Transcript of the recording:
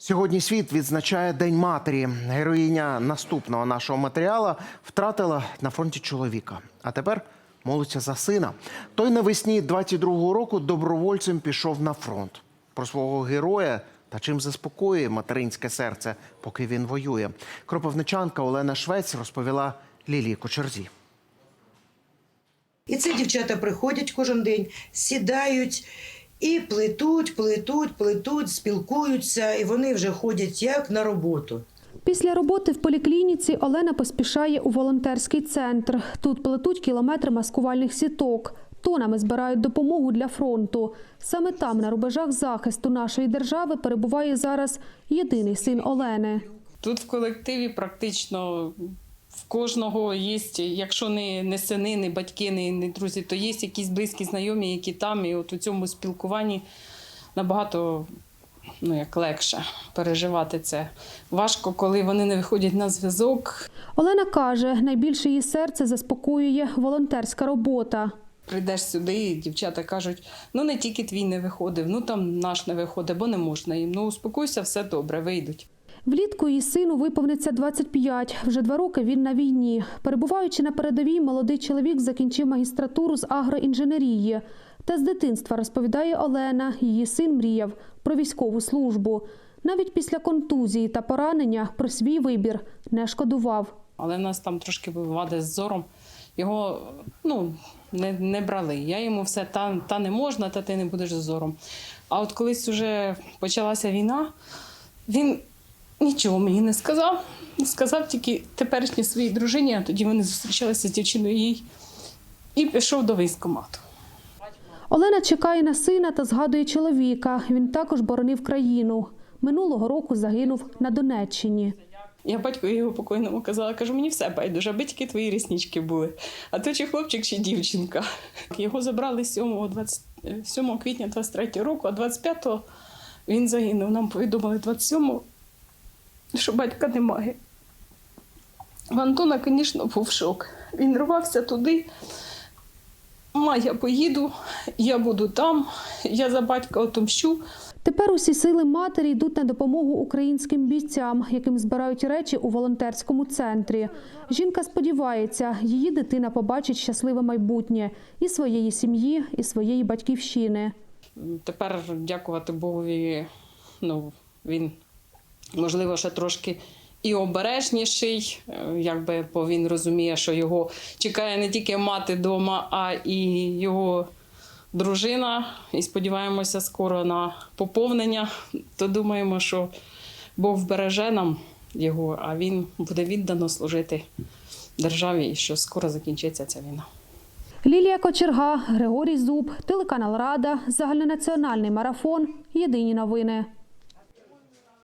Сьогодні світ відзначає День матері. Героїня наступного нашого матеріалу втратила на фронті чоловіка. А тепер молиться за сина. Той навесні 22-го року добровольцем пішов на фронт. Про свого героя та чим заспокоює материнське серце, поки він воює. Кропивничанка Олена Швець розповіла Лілії Кочерзі. І це дівчата приходять кожен день, сідають і плетуть, плетуть, плетуть, спілкуються, і вони вже ходять як на роботу. Після роботи в поліклініці Олена поспішає у волонтерський центр. Тут плетуть кілометри маскувальних сіток. Тонами збирають допомогу для фронту. Саме там, на рубежах захисту нашої держави, перебуває зараз єдиний син Олени. Тут в колективі практично в кожного є, якщо не, не сини, не батьки, не, не друзі, то є якісь близькі знайомі, які там, і от у цьому спілкуванні набагато ну, як легше переживати це. Важко, коли вони не виходять на зв'язок. Олена каже, найбільше її серце заспокоює волонтерська робота. Прийдеш сюди, і дівчата кажуть: ну не тільки твій не виходив, ну там наш не виходить, бо не можна їм. Ну успокойся, все добре, вийдуть. Влітку її сину виповниться 25. Вже два роки він на війні. Перебуваючи на передовій, молодий чоловік закінчив магістратуру з агроінженерії. Та з дитинства розповідає Олена, її син мріяв про військову службу. Навіть після контузії та поранення про свій вибір не шкодував. Але нас там трошки вади з зором. Його ну, не, не брали. Я йому все та, та не можна, та ти не будеш з зором. А от колись вже почалася війна, він нічого мені не сказав. Сказав тільки теперішній своїй дружині, а тоді вони зустрічалися з дівчиною їй і пішов до військкомату. Олена чекає на сина та згадує чоловіка. Він також боронив країну. Минулого року загинув на Донеччині. Я батьку його покойному казала, кажу, мені все байдуже, аби тільки твої ріснички були. А то чи хлопчик, чи дівчинка. Його забрали 7, 20, 7 квітня 23 року, а 25-го він загинув. Нам повідомили 27-го, що батька немає. В Антона, звісно, був шок. Він рвався туди. Ма, я поїду, я буду там, я за батька отомщу. Тепер усі сили матері йдуть на допомогу українським бійцям, яким збирають речі у волонтерському центрі. Жінка сподівається, її дитина побачить щасливе майбутнє і своєї сім'ї, і своєї батьківщини. Тепер дякувати Богові, ну, він, можливо, ще трошки і обережніший, е, якби, бо він розуміє, що його чекає не тільки мати вдома, а і його дружина. І сподіваємося скоро на поповнення. То думаємо, що Бог вбереже нам його, а він буде віддано служити державі, і що скоро закінчиться ця війна. Лілія Кочерга, Григорій Зуб, телеканал Рада, загальнонаціональний марафон. Єдині новини.